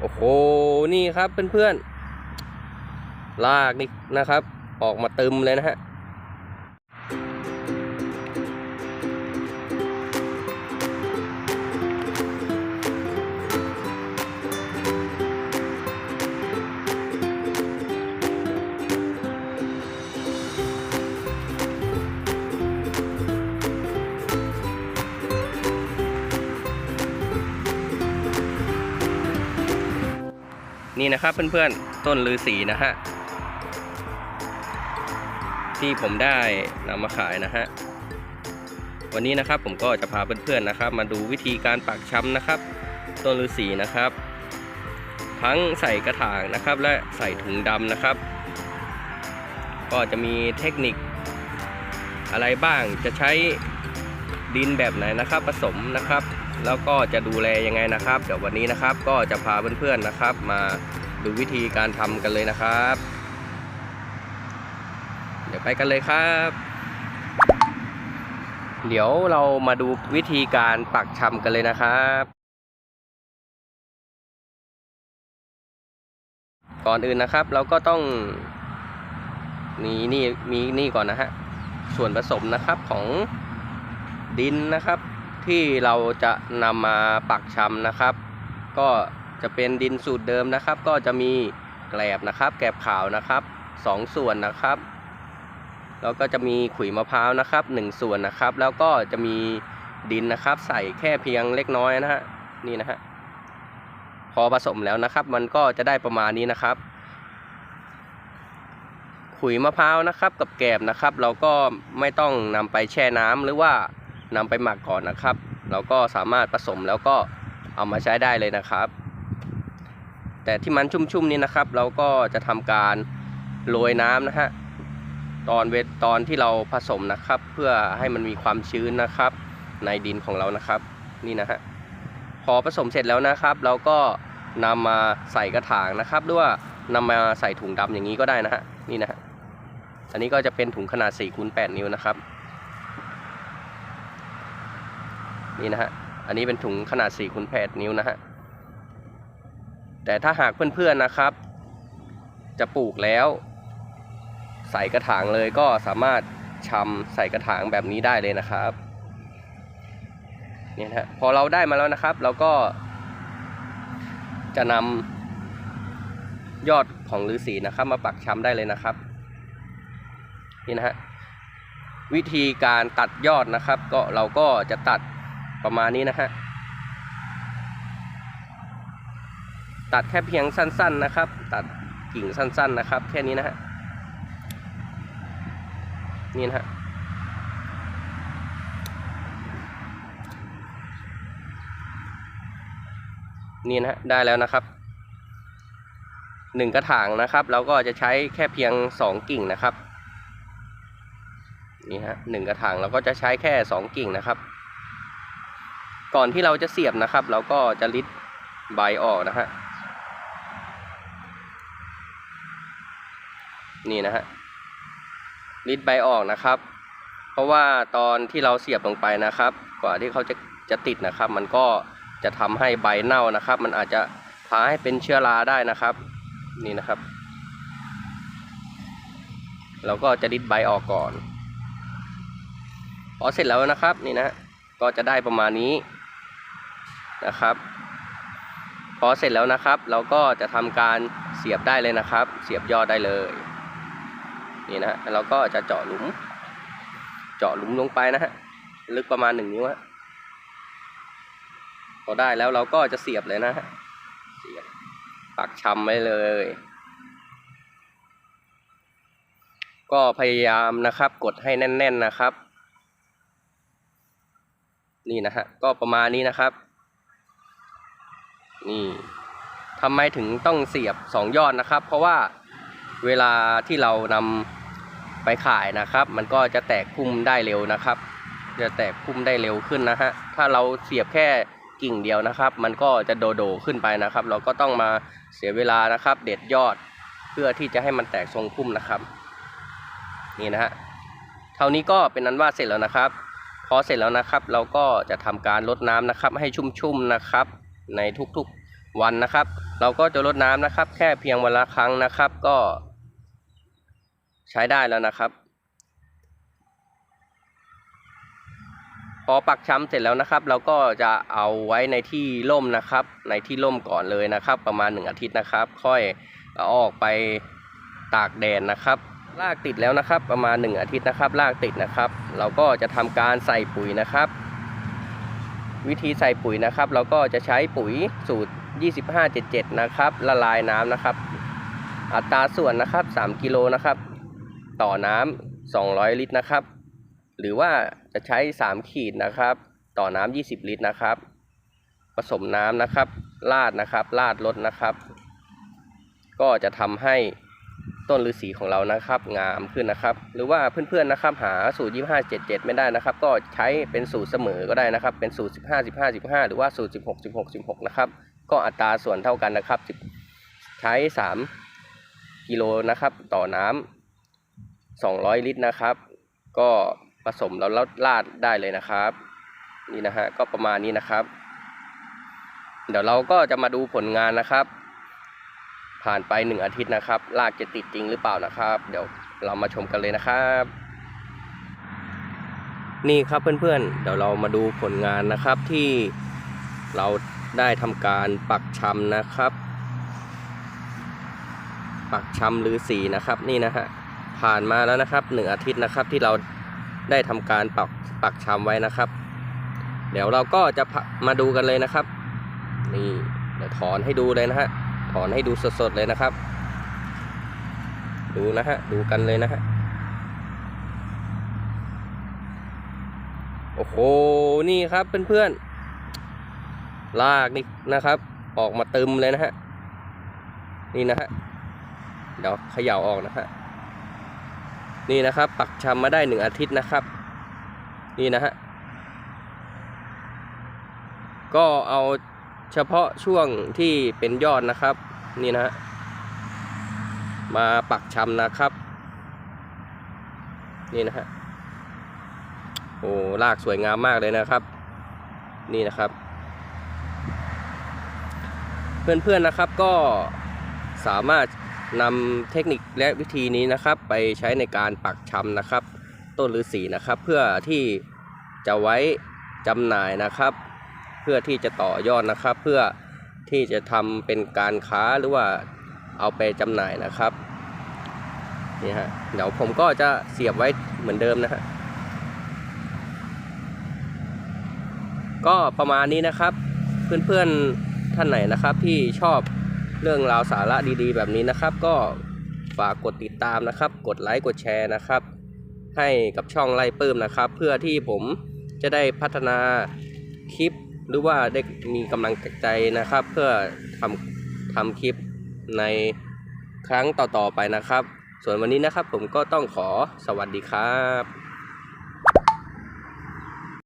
โอ้โห นี่ครับเพื่อนๆ ลากนี่นะครับ ออกมาตึมเลยนะฮะ นี่นะครับเพื่อนๆต้นลือสีนะฮะที่ผมได้นำมาขายนะฮะวันนี้นะครับผมก็จะพาเพื่อนๆนะครับ มาดูวิธีการปักช้ำนะครับ ต้นลือสีนะครับ ทั้งใส่กระถางนะครับ และใส่ถุงดำนะครับ ก็จะมีเทคนิคอะไรบ้างจะใช้ดินแบบไหนนะครับ ผสมนะครับ แล้วก็จะดูแลยังไงนะครับ เดี๋ยววันนี้นะครับก็จะพาเพื่อนๆนะครับ มาดูวิธีการทำกันเลยนะครับ เดี๋ยวไปกันเลยครับ เดี๋ยวเรามาดูวิธีการปักชำกันเลยนะครับก่อนอื่นนะครับเราก็ต้องนี่นี่มีนี่ก่อนนะฮะส่วนผสมนะครับของดินนะครับ ที่เราจะนำมาปักชำนะครับ ก็จะเป็นดินสูตรเดิมนะครับ ก็จะมีแกลบนะครับแกลบขาวนะครับสองส่วนนะครับแล้วก็จะมีขุยมะพร้าวนะครับหนึ่งส่วนนะครับ แล้วก็จะมีดินนะครับ ใส่แค่เพียงเล็กน้อยนะฮะนี่นะฮะพอผสมแล้วนะครับ มันก็จะได้ประมาณนี้นะครับ ขุยมะพร้าวนะครับ กับแกบนะครับ เราก็ไม่ต้องนำไปแช่น้ำหรือว่า นำไปหมักก่อนนะครับ เราก็สามารถผสมแล้วก็เอามาใช้ได้เลยนะครับ แต่ที่มันชุ่มๆนี้นะครับ เราก็จะทำการโรยน้ำนะฮะตอนเวทตอนที่เราผสมนะครับ เพื่อให้มันมีความชื้นนะครับ ในดินของเรานะครับ นี่นะฮะพอผสมเสร็จแล้วนะครับ เราก็นำมาใส่กระถางนะครับหรือว่านำมาใส่ถุงดำอย่างนี้ก็ได้นะฮะนี่นะฮะอันนี้ก็จะเป็นถุงขนาด4คูณ8นิ้วนะครับ นี่นะฮะ อันนี้เป็นถุงขนาด4คูณ8นิ้วนะฮะ แต่ถ้าหากเพื่อนๆนะครับ จะปลูกแล้ว ใส่กระถางเลยก็สามารถชำใส่กระถางแบบนี้ได้เลยนะครับเนี่ยนะฮะพอเราได้มาแล้วนะครับ เราก็ จะนำยอดของฤาษีนะครับ มาปักช้ำได้เลยนะครับนี่นะฮะวิธีการตัดยอดนะครับ ก็เราก็จะตัด ประมาณนี้นะฮะ ตัดแค่เพียงสั้น ๆนะครับ ตัดกิ่งสั้น ๆนะครับ แค่นี้นะฮะ นี่นะฮะนี่นะฮะได้แล้วนะครับหนึ่งกระถางนะครับ เราก็จะใช้แค่เพียงสองกิ่งนะครับ นี่ฮะหนึ่งกระถางเราก็จะใช้แค่สองกิ่งนะครับ ก่อนที่เราจะเสียบนะครับ เราก็จะลิดใบออกนะฮะนี่นะฮะลิดใบออกนะครับ เพราะว่าตอนที่เราเสียบลงไปนะครับ กว่าที่เขาจะจะติดนะครับ มันก็จะทำให้ใบเน่านะครับ มันอาจจะพาให้เป็นเชื้อราได้นะครับ นี่นะครับ เราก็จะลิดใบออกก่อนพอเสร็จแล้วนะครับนี่นะก็จะได้ประมาณนี้ นะครับ พอเสร็จแล้วนะครับ เราก็จะทำการเสียบได้เลยนะครับ เสียบยอดได้เลยนี่นะฮะเราก็จะเจาะหลุม เจาะหลุมลงไปนะฮะลึกประมาณหนึ่งนิ้วฮะพอได้แล้วเราก็จะเสียบเลยนะฮะเสียบปักชำไว้เลย ก็พยายามนะครับ กดให้แน่น ๆนะครับ นี่นะฮะก็ประมาณนี้นะครับ นี่ทำไมถึงต้องเสียบสองยอดนะครับ เพราะว่าเวลาที่เรานำไปขายนะครับ มันก็จะแตกพุ่มได้เร็วนะครับ จะแตกพุ่มได้เร็วขึ้นนะฮะถ้าเราเสียบแค่กิ่งเดียวนะครับ มันก็จะโดโดขึ้นไปนะครับ เราก็ต้องมาเสียเวลานะครับ เด็ดยอดเพื่อที่จะให้มันแตกทรงพุ่มนะครับ นี่นะฮะเท่านี้ก็เป็นนั้นว่าเสร็จแล้วนะครับ พอเสร็จแล้วนะครับ เราก็จะทำการลดน้ำนะครับ ให้ชุ่มๆนะครับ ในทุกๆวันนะครับ เราก็จะรดน้ำนะครับ แค่เพียงวันละครั้งนะครับ ก็ใช้ได้แล้วนะครับ พอปักช้ำเสร็จแล้วนะครับ เราก็จะเอาไว้ในที่ร่มนะครับ ในที่ร่มก่อนเลยนะครับ ประมาณหนึ่งอาทิตย์นะครับ ค่อยออกไปตากแดดนะครับรากติดแล้วนะครับ ประมาณหนึ่งอาทิตย์นะครับรากติดนะครับ เราก็จะทำการใส่ปุ๋ยนะครับ วิธีใส่ปุ๋ยนะครับ เราก็จะใช้ปุ๋ยสูตร 2577 นะครับ ละลายน้ำนะครับ อัตราส่วนนะครับ 3 กิโลนะครับ ต่อน้ำ 200 ลิตรนะครับ หรือว่าจะใช้ 3 ขีดนะครับ ต่อน้ำ 20 ลิตรนะครับ ผสมน้ำนะครับ ราดนะครับ ราดรดนะครับ ก็จะทำให้ ต้นฤาษีของเรานะครับงามขึ้นนะครับ หรือว่าเพื่อนๆนะครับหาสูตร 2577 ไม่ได้นะครับ ก็ใช้เป็นสูตรเสมอก็ได้นะครับ เป็นสูตร 15 15 15 หรือว่าสูตร 16 16 16 นะครับ ก็อัตราส่วนเท่ากันนะครับ ใช้ 3 กิโลนะครับต่อน้ำ200 ลิตรนะครับ ก็ผสมแล้วราดได้เลยนะครับ นี่นะฮะก็ประมาณนี้นะครับ เดี๋ยวเราก็จะมาดูผลงานนะครับ ผ่านไปหนึ่งอาทิตย์นะครับรากจะติดจริงหรือเปล่านะครับ เดี๋ยวเรามาชมกันเลยนะครับ นี่ครับเพื่อนๆ เดี๋ยวเรามาดูผลงานนะครับที่เราได้ทำการปักชำนะครับ ปักชำหรือสีนะครับนี่นะฮะผ่านมาแล้วนะครับหนึ่งอาทิตย์นะครับที่เราได้ทำการปักปักชำไว้นะครับ เดี๋ยวเราก็จะมาดูกันเลยนะครับ นี่เดี๋ยวถอนให้ดูเลยนะฮะ ถอนให้ดูสดๆเลยนะครับ ดูนะฮะ ดูกันเลยนะฮะ โอ้โห นี่ครับเพื่อนๆ ลากนี่นะครับ ออกมาตึมเลยนะฮะ นี่นะฮะ เดี๋ยวเขย่าออกนะฮะ นี่นะครับ ปักชำมาได้หนึ่งอาทิตย์นะครับ นี่นะฮะ ก็เอา เฉพาะช่วงที่เป็นยอดนะครับ นี่นะฮะมาปักชำนะครับ นี่นะฮะโอ้รากสวยงามมากเลยนะครับ นี่นะครับ เพื่อนๆนะครับก็สามารถนำเทคนิคและวิธีนี้นะครับ ไปใช้ในการปักชำนะครับ ต้นฤาษีนะครับ เพื่อที่จะไว้จำหน่ายนะครับ เพื่อที่จะต่อยอดนะครับ เพื่อที่จะทำเป็นการค้าหรือว่าเอาไปจำหน่ายนะครับนี่ฮะเดี๋ยวผมก็จะเสียบไว้เหมือนเดิมนะฮะก็ประมาณนี้นะครับเพื่อนๆท่านไหนนะครับที่ชอบเรื่องราวสาระดีๆ แบบนี้นะครับ ก็ฝากกดติดตามนะครับ กดไลค์กดแชร์นะครับ ให้กับช่องไล่ปื้มนะครับ เพื่อที่ผมจะได้พัฒนาคลิป หรือว่าได้มีกำลังใจนะครับ เพื่อทำทำคลิปในครั้งต่อๆไปนะครับ ส่วนวันนี้นะครับผมก็ต้องขอสวัสดีครับ